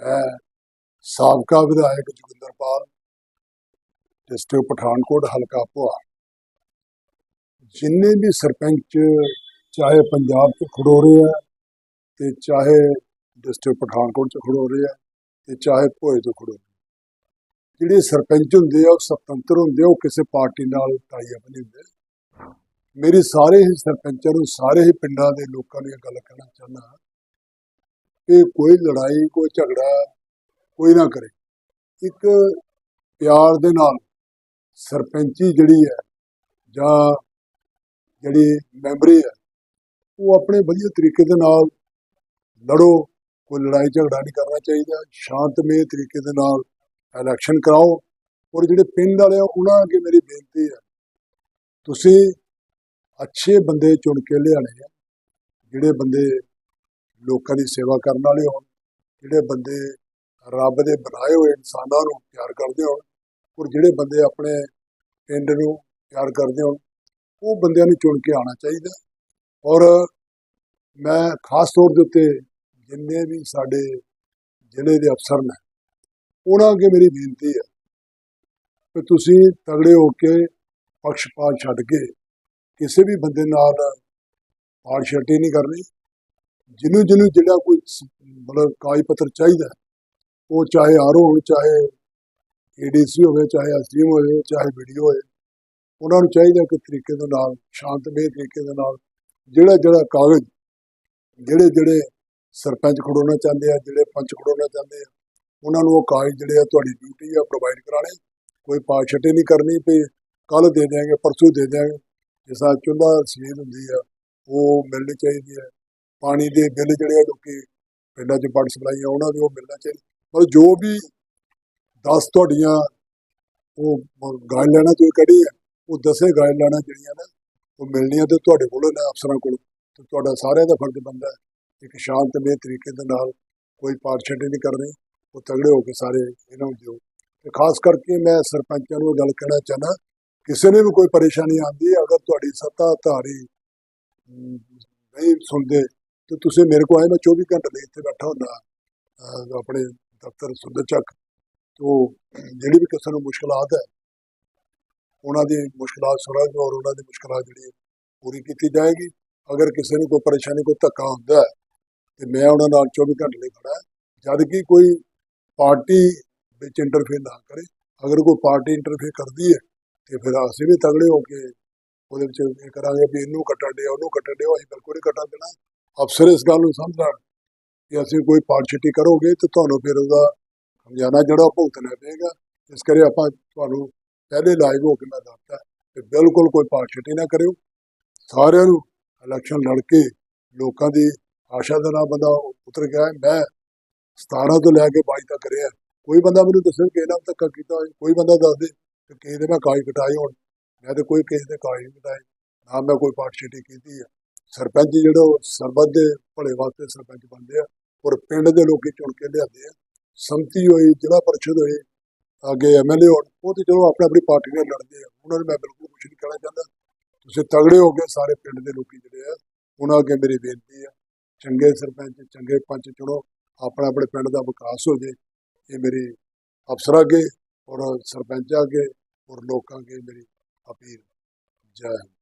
ਮੈਂ ਸਾਬਕਾ ਵਿਧਾਇਕ ਜੋਗਿੰਦਰਪਾਲ ਡਿਸਟ੍ਰਿਕਟ ਪਠਾਨਕੋਟ, ਹਲਕਾ ਭੋਆ। ਜਿੰਨੇ ਵੀ ਸਰਪੰਚ, ਚਾਹੇ ਪੰਜਾਬ 'ਚ ਖੜੋਰੇ ਆ ਤੇ ਚਾਹੇ ਡਿਸਟ੍ਰਿਕਟ ਪਠਾਨਕੋਟ 'ਚ ਖੜੋਰੇ ਆ ਤੇ ਚਾਹੇ ਭੋਏ 'ਚ ਖੜੋਰੇ ਜਿਹੜੇ ਸਰਪੰਚ ਹੁੰਦੇ ਆ, ਉਹ ਸੁਤੰਤਰ ਹੁੰਦੇ ਆ, ਉਹ ਕਿਸੇ ਪਾਰਟੀ ਨਾਲ ਟਾਈ ਅਪ ਨਹੀਂ ਹੁੰਦੇ। ਮੇਰੀ ਸਾਰੇ ਹੀ ਸਰਪੰਚਾਂ ਨੂੰ ਸਾਰੇ ਹੀ ਪਿੰਡਾਂ ਦੇ ਲੋਕਾਂ ਨੂੰ ਇਹ ਗੱਲ ਕਹਿਣਾ ਚਾਹੁੰਦਾ ਕਿ ਕੋਈ ਲੜਾਈ, ਕੋਈ ਝਗੜਾ ਕੋਈ ਨਾ ਕਰੇ। ਇੱਕ ਪਿਆਰ ਦੇ ਨਾਲ ਸਰਪੰਚੀ ਜਿਹੜੀ ਹੈ ਜਾਂ ਜਿਹੜੀ ਮੈਂਬਰੀ ਹੈ, ਉਹ ਆਪਣੇ ਵਧੀਆ ਤਰੀਕੇ ਦੇ ਨਾਲ ਲੜੋ, ਕੋਈ ਲੜਾਈ, ਝਗੜਾ ਨਹੀਂ ਕਰਨਾ ਚਾਹੀਦਾ। ਸ਼ਾਂਤਮਈ ਤਰੀਕੇ ਦੇ ਨਾਲ ਇਲੈਕਸ਼ਨ ਕਰਾਓ। ਔਰ ਜਿਹੜੇ ਪਿੰਡ ਵਾਲੇ ਆ, ਉਹਨਾਂ ਅੱਗੇ ਮੇਰੀ ਬੇਨਤੀ ਹੈ, ਤੁਸੀਂ ਅੱਛੇ ਬੰਦੇ ਚੁਣ ਕੇ ਲਿਆਣੇ ਆ, ਜਿਹੜੇ ਬੰਦੇ ਲੋਕਾਂ ਦੀ ਸੇਵਾ ਕਰਨ ਵਾਲੇ ਹੋਣ, ਜਿਹੜੇ ਬੰਦੇ ਰੱਬ ਦੇ ਬਣਾਏ ਹੋਏ ਇਨਸਾਨਾਂ ਨੂੰ ਪਿਆਰ ਕਰਦੇ ਹੋਣ ਔਰ ਜਿਹੜੇ ਬੰਦੇ ਆਪਣੇ ਪਿੰਡ ਨੂੰ ਪਿਆਰ ਕਰਦੇ ਹੋਣ, ਉਹ ਬੰਦਿਆਂ ਨੂੰ ਚੁਣ ਕੇ ਆਉਣਾ ਚਾਹੀਦਾ। ਔਰ ਮੈਂ ਖਾਸ ਤੌਰ ਦੇ ਉੱਤੇ ਜਿੰਨੇ ਵੀ ਸਾਡੇ ਜ਼ਿਲ੍ਹੇ ਦੇ ਅਫਸਰ ਨੇ, ਉਹਨਾਂ ਅੱਗੇ ਮੇਰੀ ਬੇਨਤੀ ਹੈ ਕਿ ਤੁਸੀਂ ਤਗੜੇ ਹੋ ਕੇ ਪੱਖਪਾਤ ਛੱਡ ਕੇ ਕਿਸੇ ਵੀ ਬੰਦੇ ਨਾਲ ਪਾਰਸ਼ਲਟੀ ਨਹੀਂ ਕਰਨੀ। ਜਿਹਨੂੰ ਜਿਹਨੂੰ ਜਿਹੜਾ ਕੋਈ ਮਤਲਬ ਕਾਗਜ਼ ਪੱਤਰ ਚਾਹੀਦਾ, ਉਹ ਚਾਹੇ ਆਰਓ ਹੋਵੇ, ਚਾਹੇ ਏਡੀਸੀ ਹੋਵੇ, ਚਾਹੇ ਐਸਡੀਐਮ ਹੋਵੇ, ਚਾਹੇ ਵੀਡੀਓ ਹੋਵੇ, ਉਹਨਾਂ ਨੂੰ ਚਾਹੀਦਾ ਕਿ ਤਰੀਕੇ ਦੇ ਨਾਲ, ਸ਼ਾਂਤਮਈ ਤਰੀਕੇ ਦੇ ਨਾਲ ਜਿਹੜਾ ਜਿਹੜਾ ਕਾਗਜ਼ ਜਿਹੜੇ ਜਿਹੜੇ ਸਰਪੰਚ ਖੜੋਣਾ ਚਾਹੁੰਦੇ ਆ, ਜਿਹੜੇ ਪੰਚ ਖੜੋਣਾ ਚਾਹੁੰਦੇ ਆ, ਉਹਨਾਂ ਨੂੰ ਉਹ ਕਾਗਜ਼ ਜਿਹੜੇ ਆ ਤੁਹਾਡੀ ਡਿਊਟੀ ਆ ਪ੍ਰੋਵਾਈਡ ਕਰਾਣੇ ਕੋਈ ਪਾਛਟੇ ਨਹੀਂ ਕਰਨੀ ਵੀ ਕੱਲ ਦੇ ਦਿਆਂਗੇ, ਪਰਸੋਂ ਦੇ ਦਿਆਂਗੇ, ਜਿਸ ਤਰ੍ਹਾਂ ਚੁੱਲ੍ਹਾ ਰਸੀਦ ਹੁੰਦੀ ਆ, ਉਹ ਮਿਲਣੀ ਚਾਹੀਦੀ ਹੈ ਪਾਣੀ ਦੇ ਬਿੱਲ ਜਿਹੜੇ ਆ ਲੋਕੀ ਪਿੰਡਾਂ 'ਚ ਵਾਟਰ ਸਪਲਾਈ ਆ ਉਹਨਾਂ ਦੇ ਉਹ ਮਿਲਣਾ ਚਾਹੀਦਾ। ਪਰ ਜੋ ਵੀ 10 ਤੁਹਾਡੀਆਂ ਉਹ ਗਾਈਡਲਾਈਨਾਂ ਤੋਂ ਕੱਢੀ ਹੈ ਉਹ ਦਸੇ ਗਾਈਡਲਾਈਨਾਂ ਜਿਹੜੀਆਂ ਨੇ, ਉਹ ਮਿਲਣੀਆਂ ਤੇ ਤੁਹਾਡੇ ਕੋਲੋਂ ਨੇ ਅਫਸਰਾਂ ਕੋਲੋਂ। ਤੇ ਤੁਹਾਡਾ ਸਾਰਿਆਂ ਦਾ ਫਰਜ਼ ਬੰਦਾ ਹੈ ਇੱਕ ਸ਼ਾਂਤਮਈ ਤਰੀਕੇ ਦੇ ਨਾਲ ਕੋਈ ਪਾਰਸ਼ਟੀ ਨਹੀਂ ਕਰਨੀ, ਉਹ ਤਗੜੇ ਹੋ ਕੇ ਸਾਰੇ ਇਹਨਾਂ ਨੂੰ ਦਿਓ। ਤੇ ਖਾਸ ਕਰਕੇ ਮੈਂ ਸਰਪੰਚਾਂ ਨੂੰ ਇਹ ਗੱਲ ਕਹਿਣਾ ਚਾਹੁੰਦਾ, ਕਿਸੇ ਨੇ ਵੀ ਕੋਈ ਪਰੇਸ਼ਾਨੀ ਆਉਂਦੀ ਹੈ, ਅਗਰ ਤੁਹਾਡੀ ਸੱਤਾ ਧਾਰੀ ਨਹੀਂ ਸੁਣਦੇ ਤੇ ਤੁਸੀਂ ਮੇਰੇ ਕੋਲ ਆਏ, ਮੈਂ 24 ਘੰਟੇ ਲਈ ਇੱਥੇ ਬੈਠਾ ਹੁੰਦਾ ਆਪਣੇ ਦਫ਼ਤਰ ਸੁੰਦਰ ਚੱਕ। ਤੋਂ ਜਿਹੜੀ ਵੀ ਕਿਸੇ ਨੂੰ ਮੁਸ਼ਕਲਾਤ ਹੈ, ਉਹਨਾਂ ਦੀ ਮੁਸ਼ਕਲਾਤ ਸੁਣਾਂਗੇ ਔਰ ਉਹਨਾਂ ਦੀ ਮੁਸ਼ਕਲਾਤ ਜਿਹੜੀ ਪੂਰੀ ਕੀਤੀ ਜਾਏਗੀ। ਅਗਰ ਕਿਸੇ ਨੂੰ ਕੋਈ ਪਰੇਸ਼ਾਨੀ, ਕੋਈ ਧੱਕਾ ਹੁੰਦਾ ਹੈ, ਤੇ ਮੈਂ ਉਹਨਾਂ ਨਾਲ 24 ਘੰਟੇ ਲਈ ਖੜਾ ਜਦ ਕਿ ਕੋਈ ਪਾਰਟੀ ਵਿੱਚ ਇੰਟਰਫੇਅਰ ਨਾ ਕਰੇ। ਅਗਰ ਕੋਈ ਪਾਰਟੀ ਇੰਟਰਫੇਅਰ ਕਰਦੀ ਹੈ, ਤੇ ਫਿਰ ਅਸੀਂ ਵੀ ਤਗੜੇ ਹੋ ਕੇ ਉਹਦੇ ਵਿੱਚ ਇਹ ਕਰਾਂਗੇ ਵੀ ਇਹਨੂੰ ਕੱਟਣ ਦਿਓ, ਉਹਨੂੰ ਕੱਟਣ ਦਿਓ, ਅਸੀਂ ਬਿਲਕੁਲ ਨਹੀਂ ਕੱਟਣ ਦੇਣਾ। ਅਫਸਰ ਇਸ ਗੱਲ ਨੂੰ ਸਮਝਣ ਕਿ ਅਸੀਂ ਕੋਈ ਪਾਰਟੀ ਕਰੋਗੇ ਤੇ ਤੁਹਾਨੂੰ ਫਿਰ ਉਹਦਾ ਹਮਜਾਨਾ ਜਿਹੜਾ ਉਹ ਭੁਗਤਣਾ ਪਏਗਾ। ਇਸ ਕਰੇ ਆਪਾਂ ਤੁਹਾਨੂੰ ਪਹਿਲੇ ਲਾਈਵ ਹੋ ਕੇ ਮੈਂ ਦੱਸਦਾ ਕਿ ਬਿਲਕੁਲ ਕੋਈ ਪਾਰਟੀ ਨਾ ਕਰਿਓ। ਸਾਰਿਆਂ ਨੂੰ ਇਲੈਕਸ਼ਨ ਲੜ ਕੇ ਲੋਕਾਂ ਦੀ ਆਸ਼ਾ ਦੇ ਨਾਲ ਬੰਦਾ ਉਤਰ ਗਿਆ ਮੈਂ 17 ਤੋਂ ਲੈ ਕੇ 22 ਤੱਕ ਰਿਹਾ। ਕੋਈ ਬੰਦਾ ਮੈਨੂੰ ਦੱਸੇ ਕਿ ਇਹਨਾਂ ਧੱਕਾ ਕੀਤਾ ਹੋਏ ਕੋਈ ਬੰਦਾ ਦੱਸ ਦੇ ਕਿ ਕਿਸੇ ਦੇ ਮੈਂ ਕਾਜ ਕਟਾਏ ਹੋਣ। ਮੈਂ ਤੇ ਕੋਈ ਕਿਸੇ ਦੇ ਕਾਜ ਨਹੀਂ ਕਟਾਏ। ਨਾ ਮੈਂ ਕੋਈ ਪਾਰਟੀ ਕੀਤੀ ਹੈ ਸਰਪੰਚ ਜਿਹੜੇ ਉਹ ਸਰਬੱਤ ਦੇ ਭਲੇ ਵਾਸਤੇ ਸਰਪੰਚ ਬਣਦੇ ਆ ਔਰ ਪਿੰਡ ਦੇ ਲੋਕੀ ਚੁਣ ਕੇ ਲਿਆਉਂਦੇ ਆ। ਸੰਮਤੀ ਹੋਈ, ਜ਼ਿਲ੍ਹਾ ਪਰਿਸ਼ਦ ਹੋਈ, ਅੱਗੇ ਐਮਐਲਏ ਹੋਣ, ਉਹ ਤੇ ਚਲੋ ਆਪਣੇ ਆਪਣੀ ਪਾਰਟੀ ਨਾਲ ਲੜਦੇ ਆ। ਉਹਨਾਂ ਨੂੰ ਮੈਂ ਬਿਲਕੁਲ ਕੁਝ ਨਹੀਂ ਕਹਿਣਾ ਚਾਹੁੰਦਾ। ਤੁਸੀਂ ਤਗੜੇ ਹੋ ਕੇ ਸਾਰੇ ਪਿੰਡ ਦੇ ਲੋਕੀ ਜਿਹੜੇ ਆ, ਉਹਨਾਂ ਅੱਗੇ ਮੇਰੀ ਬੇਨਤੀ ਆ, ਚੰਗੇ ਸਰਪੰਚ, ਚੰਗੇ ਪੰਚ ਚੁਣੋ, ਆਪਣਾ ਆਪਣੇ ਪਿੰਡ ਦਾ ਵਿਕਾਸ ਹੋ ਜੇ, ਇਹ ਮੇਰੀ ਅਫਸਰਾਂ ਅੱਗੇ ਔਰ ਸਰਪੰਚਾਂ ਅੱਗੇ ਔਰ ਲੋਕਾਂ ਅੱਗੇ ਮੇਰੀ ਅਪੀਲ। ਜੈ ਹਿੰਦ।